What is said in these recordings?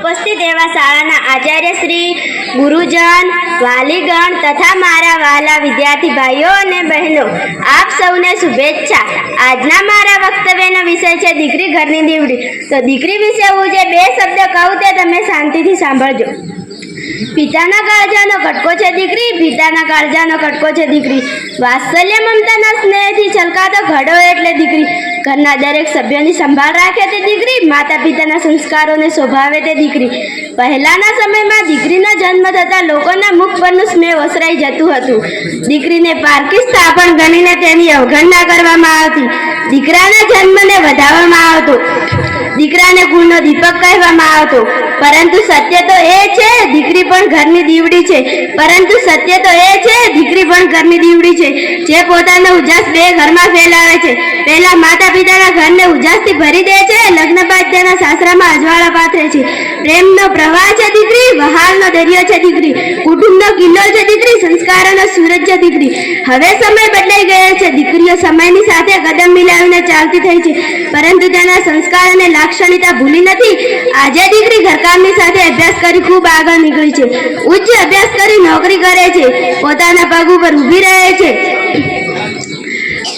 ઉપસ્થિત એવા શાળાના આચાર્ય શ્રી ગુરુજન વાલીગણ તથા મારા વાલા વિદ્યાર્થી ભાઈઓ અને બહેનો, આપ સૌને શુભેચ્છા. આજના મારા વક્તવ્યનો વિષય છે દીકરી ઘરની દીવડી. તો દીકરી વિશે હું જે બે શબ્દ કહું તે તમે શાંતિથી સાંભળજો. પિતાના કાળજાનો કટકો છે દીકરી, પિતાના કાળજાનો કટકો છે દીકરી. વાત્સલ્ય મમતાના સ્નેહથી છલકાતો ઘડો એટલે દીકરી. ઘરના દરેક સભ્યોની સંભાળ રાખે તે દીકરી માતા પિતાના સંસ્કારોને શોભાવે તે દીકરી. પહેલાના સમયમાં દીકરીના જન્મ થતાં લોકોના મુખ પરનું સ્નેહ ઓસરાઈ જતું હતું. દીકરીને પારકી સ્થાપન ગણીને તેની અવગણના કરવામાં આવતી. દીકરાના જન્મને વધારવામાં આવતો. દીકરાને કુળનો દીપક કહેવામાં આવતો. પરંતુ સત્ય તો એ છે, દીકરી પણ ઘરની દીવડી છે. પરંતુ સત્ય તો એ છે, દીકરી પણ ઘરની દીવડી છે. જે પોતાનો ઉજાસ બે ઘરમાં ફેલાવે છે. પહેલા માતા પિતાના ઘરને ઉજાસથી ભરી દે છે, લગ્ન બાદ તેના સાસરામાં અજવાળા પાથરે છે. પ્રેમનો પ્રવાહ છે દીકરી, વહાલનો દરિયો છે દીકરી. કુટુંબ સંસ્કારોનો સૂરજ છે દીકરી. હવે સમય બદલાઈ ગયો છે. દીકરીઓ સમયની સાથે કદમ મિલાવીને ચાલતી થઈ છે. પરંતુ તેના સંસ્કાર અને લાક્ષણિકતા ભૂલી નથી. આજે દીકરી ઘરકામની સાથે અભ્યાસ કરી ખૂબ આગળ નીકળી છે. ઉચ્ચ અભ્યાસ કરી નોકરી કરે છે. પોતાના પગ ઉપર ઊભી રહે છે.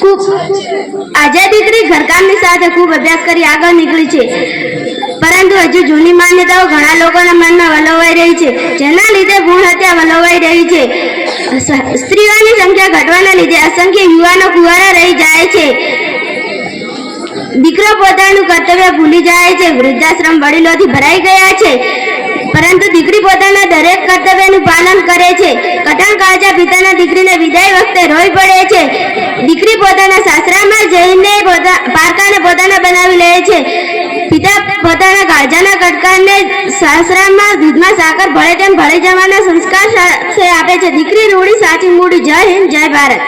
ખૂબ આજે દીકરી ઘરકામની સાથે ખૂબ અભ્યાસ કરી આગળ નીકળી છે. પરંતુ હજુ જૂની માન્યતાઓ ઘણા લોકોના મનમાં વલોવાઈ રહી છે, જેના લીધે ભૂણ હત્યા વલોવાઈ રહી છે. સ્ત્રીઓની સંખ્યા ઘટવાના લીધે અસંખ્ય યુવાનો કુવારા રહી જાય છે. દીકરો પોતાનું કર્તવ્ય ભૂલી જાય છે, વૃદ્ધાશ્રમ વડીલોથી ભરાઈ ગયા છે. પરંતુ દીકરી પોતાના દરેક કર્તવ્યનું પાલન કરે છે. કટણ કાળજા પિતાના દીકરીને વિદાય વખતે રોઈ પડે છે. દીકરી પોતાના સાસરામાં જઈને પોતા પારકાને પોતાના બનાવી લે છે. પોતાના કાળજાના કટકાને સાસરામાં દૂધમાં સાકર ભળે તેમ ભળી જવાના સંસ્કાર આપે છે. દીકરી રૂડી સાચી મૂડી. જય હિન્દ, જય ભારત.